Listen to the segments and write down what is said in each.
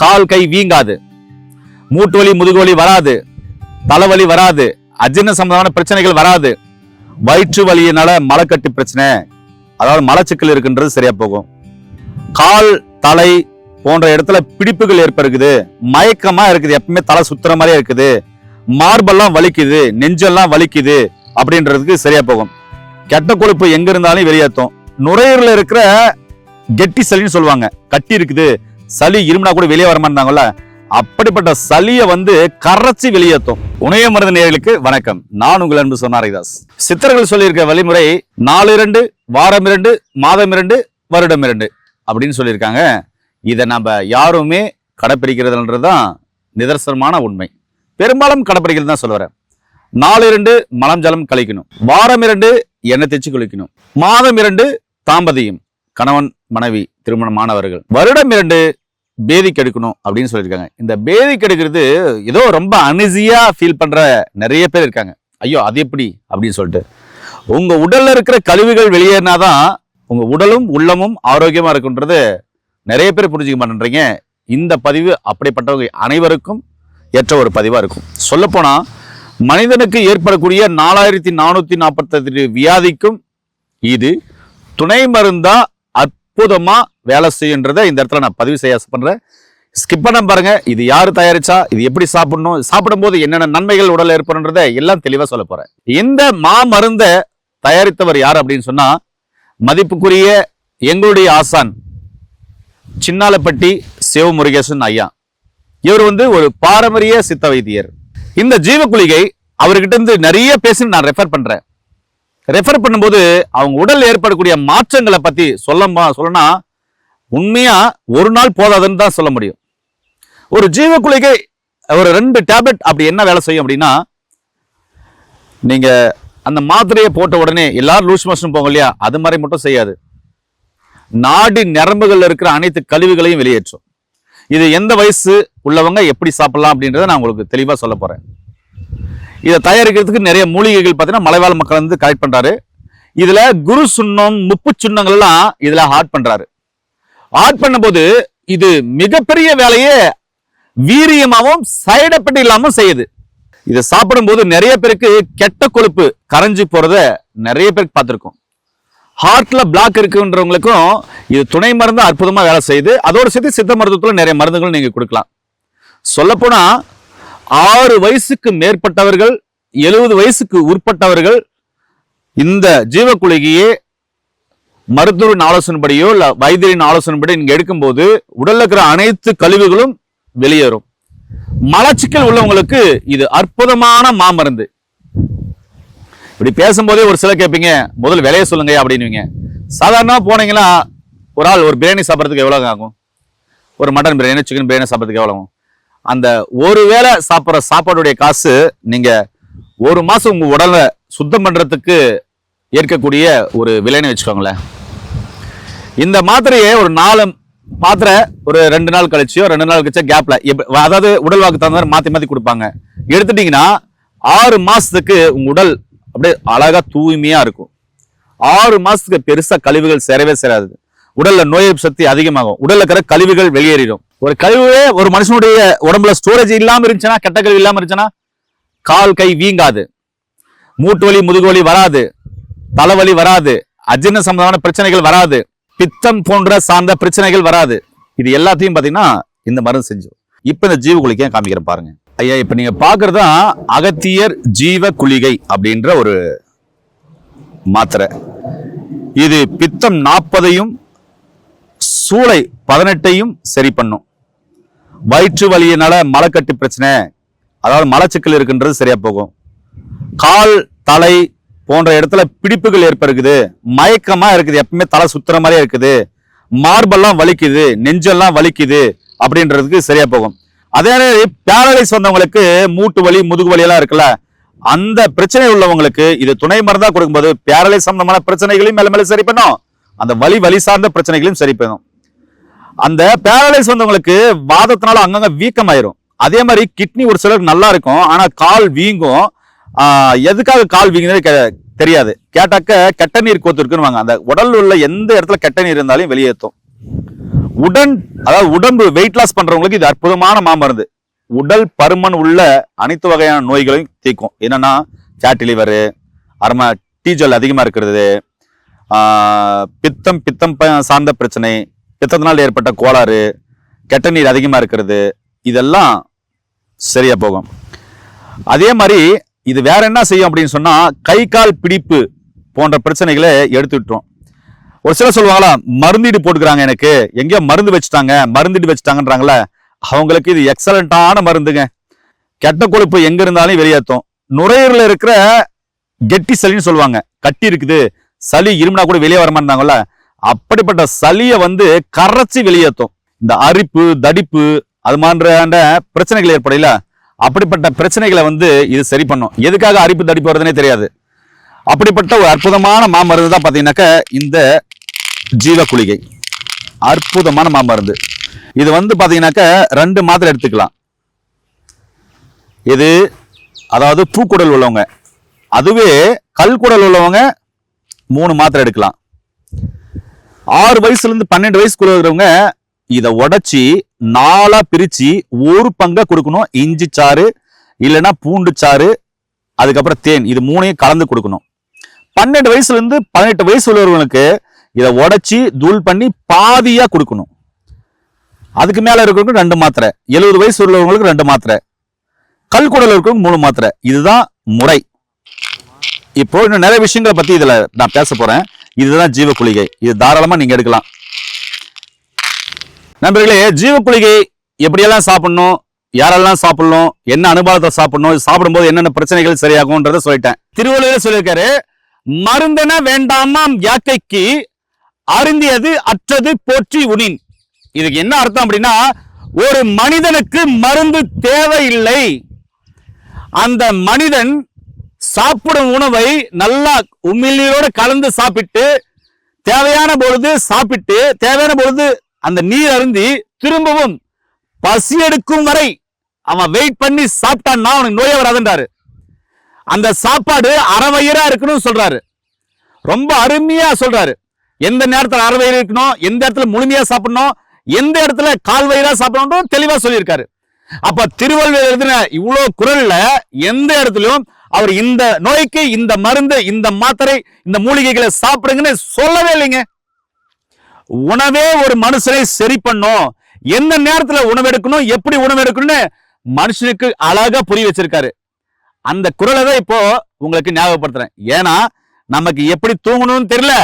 கால் கை வீங்காது. மூட்டு வலி முதுகு வலி வராது. தலைவலி வராது. அஜீர்ண சம்பந்தமான பிரச்சனைகள் வராது. வயிற்று வலியினால மலக்கட்டு பிரச்சனை. அதாவது மலச்சிக்கல் இருக்குன்றது சரியா போகும். கால் தலை போன்ற இடத்துல பிடிப்புகள் ஏற்படுக்குது மயக்கமா இருக்குது. எப்பவுமே தலை சுத்துற மாதிரியே இருக்குது. மார்பெல்லாம் வலிக்குது. நெஞ்செல்லாம் வலிக்குது அப்படின்றதுக்கு சரியா போகும். கெட்ட கொழுப்பு எங்க இருந்தாலும் வெளியேற்றும். நுரையீரல இருக்கிற கெட்டி சளின்னு சொல்லுவாங்க. கட்டி இருக்குது. சளி இருமினா கூட வெளியே வரமாட்டாங்கல்ல? அப்படிப்பட்ட சளியை வந்து கரைச்சி வெளியேற்றும். உணய மருந்து நேர்களுக்கு வணக்கம். நான் உங்கள் அன்பு சொன்னாரிதாஸ் சித்தர்கள் சொல்லியிருக்க வழிமுறை நாலு இரண்டு வாரம் இரண்டு மாதம் இரண்டு வருடம் இரண்டு அப்படின்னு சொல்லியிருக்காங்க. இதை நம்ம யாருமே கடைப்பிடிக்கிறதுன்றது தான் நிதர்சனமான உண்மை. பெரும்பாலும் கடைப்பிடிக்கிறது தான் சொல்லுவேன் நாலு இரண்டு மலம் ஜலம் கழிக்கணும். வாரம் இரண்டு எண்ணெய் தேய்ச்சி குளிக்கணும். மாதம் இரண்டு தாம்பதியம் கணவன் மனைவி திருமணமானவர்கள். வருடம் இரண்டு பேதி கெடுக்கணும் அப்படின்னு சொல்லியிருக்காங்க. இந்த பேதி கெடுக்கிறது ஏதோ ரொம்ப அனிசியா ஃபீல் பண்ணுற நிறைய பேர் இருக்காங்க. ஐயோ அது எப்படி? அப்படின்னு சொல்லிட்டு. உங்கள் உடலில் இருக்கிற கழிவுகள் வெளியேறினாதான் உங்கள் உடலும் உள்ளமும் ஆரோக்கியமாக இருக்குன்றது நிறைய பேர் புரிஞ்சுக்க மாட்டேன்றீங்க. இந்த பதிவு அப்படிப்பட்டவங்க அனைவருக்கும் ஏற்ற ஒரு பதிவாக இருக்கும். சொல்லப்போனால் மனிதனுக்கு ஏற்படக்கூடிய நாலாயிரத்தி நானூற்றி நாற்பத்தெட்டு வியாதிக்கும் இது துணை மருந்தா அற்புதமாக வேலை செய்யுன்றதை இந்த இடத்துல நான் பதிவு செய்ய பண்ணுறேன் ஸ்கிப் பண்ண பாருங்க. இது யார் தயாரிச்சா? இது எப்படி சாப்பிடணும்? சாப்பிடும்போது என்னென்ன நன்மைகள் உடல் ஏற்படுன்றதை எல்லாம் தெளிவா சொல்ல போறேன். இந்த மா மருந்தை தயாரித்தவர் யார் அப்படின்னு சொன்னா மதிப்புக்குரிய எங்களுடைய ஆசான் சின்னாலப்பட்டி சிவமுருகேசன் ஐயா. இவர் வந்து ஒரு பாரம்பரிய சித்த வைத்தியர். இந்த ஜீவகுளிகை அவர்கிட்ட இருந்து நிறைய பேசி நான் ரெஃபர் பண்றேன். ரெஃபர் பண்ணும்போது அவங்க உடல் ஏற்படக்கூடிய மாற்றங்களை பற்றி சொல்ல சொல்லனா உண்மையாக ஒரு நாள் போதாதுன்னு தான் சொல்ல முடியும். ஒரு ஜீவகுளிகை ஒரு ரெண்டு டேப்லெட் அப்படி என்ன வேலை செய்யும் அப்படின்னா நீங்கள் அந்த மாத்திரையை போட்ட உடனே எல்லாரும் லூஸ் மோஷன் போங்க இல்லையா? அது மாதிரி மட்டும் செய்யாது. நாடி நரம்புகள்ல இருக்கிற அனைத்து கழிவுகளையும் வெளியேற்றும். இது எந்த வயசு உள்ளவங்க எப்படி சாப்பிடலாம் அப்படின்றத நான் உங்களுக்கு தெளிவாக சொல்ல போகிறேன் இதை தயாரிக்கிறதுக்கு நிறைய மூலிகைகள் பார்த்தீங்கன்னா மலைவாழ் மக்கள் வந்து கலெக்ட் பண்றாரு. இதுல குரு சுண்ணம் முப்பு சுண்ணங்கள் எல்லாம் இதுல ஆட் பண்றாரு. ஆட் பண்ணும்போது இது மிகப்பெரிய வேலையே வீரியமாகவும் சைடு எஃபெக்ட் இல்லாமல் செய்யுது. இதை சாப்பிடும்போது நிறைய பேருக்கு கெட்ட கொழுப்பு கரைஞ்சு போறத நிறைய பேருக்கு பார்த்துருக்கோம். ஹார்ட்ல பிளாக் இருக்குன்றவங்களுக்கும் இது துணை மருந்து அற்புதமா வேலை செய்யுது. அதோட சேர்த்து சித்த மருத்துவத்தில் நிறைய மருந்துகள் நீங்க கொடுக்கலாம். சொல்லப்போனா ஆறு வயசுக்கு மேற்பட்டவர்கள் எழுபது வயசுக்கு உட்பட்டவர்கள் இந்த ஜீவக்குளிகையே மருத்துவரின் ஆலோசனைப்படியோ இல்ல வைத்தியரின் ஆலோசனைப்படி நீங்க எடுக்கும்போது உடலில் இருக்கிற அனைத்து கழிவுகளும் வெளியேறும். மலச்சிக்கல் உள்ளவங்களுக்கு இது அற்புதமான மாமருந்து. இப்படி பேசும்போதே ஒரு சில கேட்பீங்க முதல் விலைய சொல்லுங்க அப்படின்னுவீங்க. சாதாரணமாக போனீங்கன்னா ஒரு ஆள் ஒரு பிரியாணி சாப்பிட்றதுக்கு எவ்வளோ ஆகும்? ஒரு மட்டன் பிரியாணி சிக்கன் பிரியாணி சாப்பிட்றதுக்கு எவ்வளோ ஆகும்? அந்த ஒரு வேளை சாப்பிட்ற சாப்பாடுடைய காசு நீங்க ஒரு மாசம் உங்க உடலை சுத்தம் பண்றதுக்கு ஏற்கக்கூடிய ஒரு விலைன்னு வச்சுக்கோங்களேன். இந்த மாத்திரையை ஒரு நாலு மாத்திரை ஒரு ரெண்டு நாள் கழிச்சியோ ரெண்டு நாள் கழிச்சோ கேப்ல அதாவது உடல் வாக்கு தகுந்த மாதிரி மாத்தி மாத்தி கொடுப்பாங்க. எடுத்துட்டீங்கன்னா ஆறு மாசத்துக்கு உங்க உடல் அப்படியே அழகா தூய்மையா இருக்கும். ஆறு மாசத்துக்கு பெருசா கழிவுகள் சேரவே சேராது. உடல்ல நோய் சக்தி அதிகமாகும். உடல்ல இருக்கிற கழிவுகள் வெளியேறிடும். ஒரு கழிவு ஒரு மனுஷனுடைய உடம்புல ஸ்டோரேஜ் இல்லாமல் இருந்துச்சுன்னா கெட்ட கழிவு இல்லாமல் இருந்துச்சுன்னா கால் கை வீங்காது. மூட்டு வலி முதுகு வலி வராது. தலைவலி வராது. அஜீர்ண சம்பந்தமான பிரச்சனைகள் வராது. பித்தம் போன்ற சார்ந்த பிரச்சனைகள் வராது. இது எல்லாத்தையும் பார்த்தீங்கன்னா இந்த மருந்து செஞ்சோம் இப்போ இந்த ஜீவ குளிக்கை காமிக்கிறேன் பாருங்க. ஐயா இப்போ நீங்கள் பாக்குறதா அகத்தியர் ஜீவ குளிகை அப்படின்ற ஒரு மாத்திரை. இது பித்தம் நாற்பதையும் சூளை பதினெட்டையும் சரி பண்ணும். வயிற்று வலியினால மலக்கட்டு பிரச்சனை. அதாவது மலச்சிக்கல் இருக்குன்றது சரியா போகும். கால் தலை போன்ற இடத்துல பிடிப்புகள் ஏற்படுக்குது. மயக்கமா இருக்குது. எப்பவுமே தலை சுத்துற மாதிரியே இருக்குது. மார்பெல்லாம் வலிக்குது. நெஞ்செல்லாம் வலிக்குது அப்படின்றதுக்கு சரியா போகும். அதே மாதிரி பேரலைஸ் வந்தவங்களுக்கு மூட்டு வலி முதுகு வலி எல்லாம் இருக்குல்ல அந்த பிரச்சனை உள்ளவங்களுக்கு இது துணை மருந்தா கொடுக்கும்போது பேரலைஸ் சம்பந்தமான பிரச்சனைகளையும் மேல மேல சரி பண்ணும். அந்த வலி வலி சார்ந்த பிரச்சனைகளையும் சரி பண்ணும். அந்த பேரலைஸ் வந்தவங்களுக்கு வாதத்தினால அங்கங்க வீக்கமாயிரும். அதே மாதிரி கிட்னி ஒரு சிலருக்கு நல்லா இருக்கும் ஆனா கால் வீங்கும். எதுக்காக கால் வீங்குதுன்னு தெரியாது. கேட்டாக்க கெட்ட நீர் கோத்துருக்குன்னு அந்த உடல் உள்ள எந்த இடத்துல கெட்ட நீர் இருந்தாலும் வெளியேற்றும். உடன் அதாவது உடம்பு வெயிட் லாஸ் பண்றவங்களுக்கு இது அற்புதமான மாமருந்து. உடல் பருமன் உள்ள அனைத்து வகையான நோய்களையும் தீர்க்கும். என்னன்னா ஃபேட்டி லிவரு அப்புறமா டீஜல் அதிகமா இருக்கிறது பித்தம் பித்தம் ப- சார்ந்த பிரச்சனை எத்தனை நாள் ஏற்பட்ட கோளாறு கெட்ட நீர் அதிகமாக இருக்கிறது இதெல்லாம் சரியாக போகும். அதே மாதிரி இது வேற என்ன செய்யும் அப்படின்னு சொன்னால் கை கால் பிடிப்பு போன்ற பிரச்சனைகளை எடுத்து ஒரு சிலர் சொல்லுவாங்களா மருந்தீடு போட்டுக்கிறாங்க எனக்கு எங்கேயோ மருந்து வச்சுட்டாங்க மருந்தீடு வச்சுட்டாங்கன்றாங்களே அவங்களுக்கு இது எக்ஸலண்ட்டான மருந்துங்க. கெட்ட கொழுப்பு எங்கே இருந்தாலும் வெளியேற்றும். நுரையீரலில் இருக்கிற கெட்டி சளின்னு சொல்லுவாங்க. கட்டி இருக்குது சளி இருமுனா கூட வெளியே வரமாட்டாங்கல்ல அப்படிப்பட்ட சளியை வந்து கரைச்சி வெளியேற்றும். இந்த அரிப்பு தடிப்பு அது மாதிரியான பிரச்சனைகள் ஏற்படையில அப்படிப்பட்ட பிரச்சனைகளை வந்து இது சரி பண்ணும். எதுக்காக அரிப்பு தடிப்பு வருதுன்னே தெரியாது. அப்படிப்பட்ட ஒரு அற்புதமான மாமருந்து தான் பார்த்தீங்கன்னாக்க இந்த ஜீவ குளிகை அற்புதமான மாமருந்து. இது வந்து பார்த்தீங்கன்னாக்க ரெண்டு மாத்திரை எடுத்துக்கலாம். இது அதாவது பூக்குடல் உள்ளவங்க. அதுவே கல்குடல் உள்ளவங்க மூணு மாத்திரை எடுக்கலாம். ஆறு வயசுல இருந்து பன்னெண்டு வயசுக்குள்ள இருக்கிறவங்க இதை உடைச்சி நாலாக பிரிச்சு ஒரு பங்கை கொடுக்கணும். இஞ்சி சாறு இல்லைன்னா பூண்டு சாறு அதுக்கப்புறம் தேன். இது மூணையும் கலந்து கொடுக்கணும். பன்னெண்டு வயசுல இருந்து பதினெட்டு வயசு உள்ளவர்களுக்கு இதை உடைச்சி தூள் பண்ணி பாதியா கொடுக்கணும். அதுக்கு மேல இருக்கிறவங்களுக்கு ரெண்டு மாத்திரை. எழுபது வயசு உள்ளவங்களுக்கு ரெண்டு மாத்திரை. கல்குடல் இருக்கிறவங்க மூணு மாத்திரை. இதுதான் முறை. இப்போ இன்னும் நிறைய விஷயங்களை பத்தி இதுல நான் பேச போறேன். இதுதான் ஜீவ குளிகை இது தாராளமா நீங்க எடுக்கலாம். நண்பர்களே ஜீவ குளிகை எப்படியெல்லாம் சாப்பிடணும் யாரெல்லாம் சாப்பிடணும் என்ன அனுபவத்தை சாப்பிடணும் சாப்பிடும்போது என்னென்ன பிரச்சனைகள் சரியாகும்ன்றத சொல்லிட்டேன். திருவள்ளுவர் சொல்லியிருக்காரு மருந்தென வேண்டாமாம் யாக்கைக்கு அருந்தியது அற்றது போற்றி உனின். இதுக்கு என்ன அர்த்தம் அப்படின்னா ஒரு மனிதனுக்கு மருந்து தேவையில்லை. அந்த மனிதன் சாப்பிடும் உணவை நல்லா உமிழ்நீரோடு கலந்து சாப்பிட்டு தேவையான பொழுது சாப்பிட்டு தேவையான பொழுது அந்த நீர் அருந்தி திரும்பவும் பசி எடுக்கும் வரை அவன் வெயிட் பண்ணி சாப்பிட்டான்னா அவனுக்கு நோயே வராதுன்றாரு. அந்த சாப்பாடு அறவயிறா இருக்கணும்னு சொல்றாரு. ரொம்ப அருமையா சொல்றாரு. எந்த நேரத்தில் அறவயிறு இருக்கணும் எந்த இடத்துல முழுமையா சாப்பிடணும் எந்த இடத்துல கால்வயிறா சாப்பிடணும் தெளிவா சொல்லியிருக்காரு. அப்ப திருவள்ளுவர் எழுதின இவ்வளவு குரல்ல எந்த இடத்துலயும் அவர் இந்த நோய்க்கு இந்த மருந்து இந்த மாத்திரை இந்த மூலிகைகளை சாப்பிடுங்கன்னு சொல்லவே இல்லைங்க. உணவே ஒரு மனுஷனை சரி பண்ணும். எந்த நேரத்துல உணவு எடுக்கணும் எப்படி உணவு எடுக்கணும்னு மனுஷனுக்கு அழகா புரிய வச்சிருக்காரு. அந்த குரலை தான் இப்போ உங்களுக்கு ஞாபகப்படுத்துறேன். ஏன்னா நமக்கு எப்படி தூங்கணும்னு தெரியல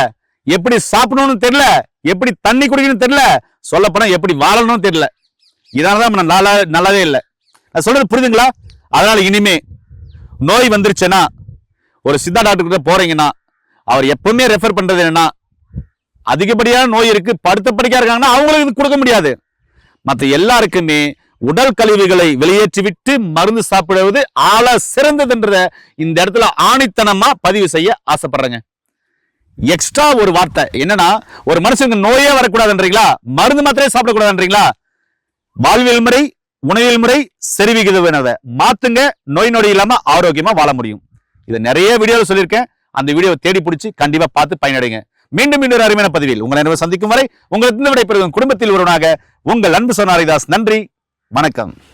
எப்படி சாப்பிடணும்னு தெரியல எப்படி தண்ணி குடிக்கணும்னு தெரியல சொல்லப்போனா எப்படி வாழணும்னு தெரியல. இதனாலதான் நம்ம நல்லா நல்லாவே இல்லை. நான் சொல்றது புரியுதுங்களா? அதனால இனிமே நோய் வந்துருச்சுன்னா ஒரு சித்தா டாக்டர் கிட்ட போறீங்கன்னா அவர் எப்பவுமே ரெஃபர் பண்றது என்னன்னா அதிகப்படியான நோய் இருக்கு படுத்த படிக்கா இருக்காங்கன்னா அவங்களுக்கு கொடுக்க முடியாது. மற்ற எல்லாருக்குமே உடல் கழிவுகளை வெளியேற்றிவிட்டு மருந்து சாப்பிடுவது ஆள சிறந்ததுன்றத இந்த இடத்துல ஆணித்தனமா பதிவு செய்ய ஆசைப்படுறேங்க. எக்ஸ்ட்ரா ஒரு வார்த்தை என்னன்னா ஒரு மனுஷனுக்கு நோயே வரக்கூடாதுன்றீங்களா? மருந்து மாத்திரையே சாப்பிடக்கூடாதுன்றீங்களா? வாழ்வியல் முறை உணவில் முறை செறிவிகித மாத்துங்க. நோய் நொடி இல்லாம ஆரோக்கியமா வாழ முடியும். இதை நிறைய வீடியோவில் சொல்லியிருக்கேன். அந்த வீடியோவை தேடி பிடிச்சி கண்டிப்பா பார்த்து பயனடைங்க. மீண்டும் இன்னொரு அருமையான பதிவில் உங்களை அனைவரும் சந்திக்கும் வரை உங்களுக்கு விடைபெறும் குடும்பத்தில் ஒருவனாக உங்கள் அன்பு சொன்னாரிதாஸ் நன்றி. வணக்கம்.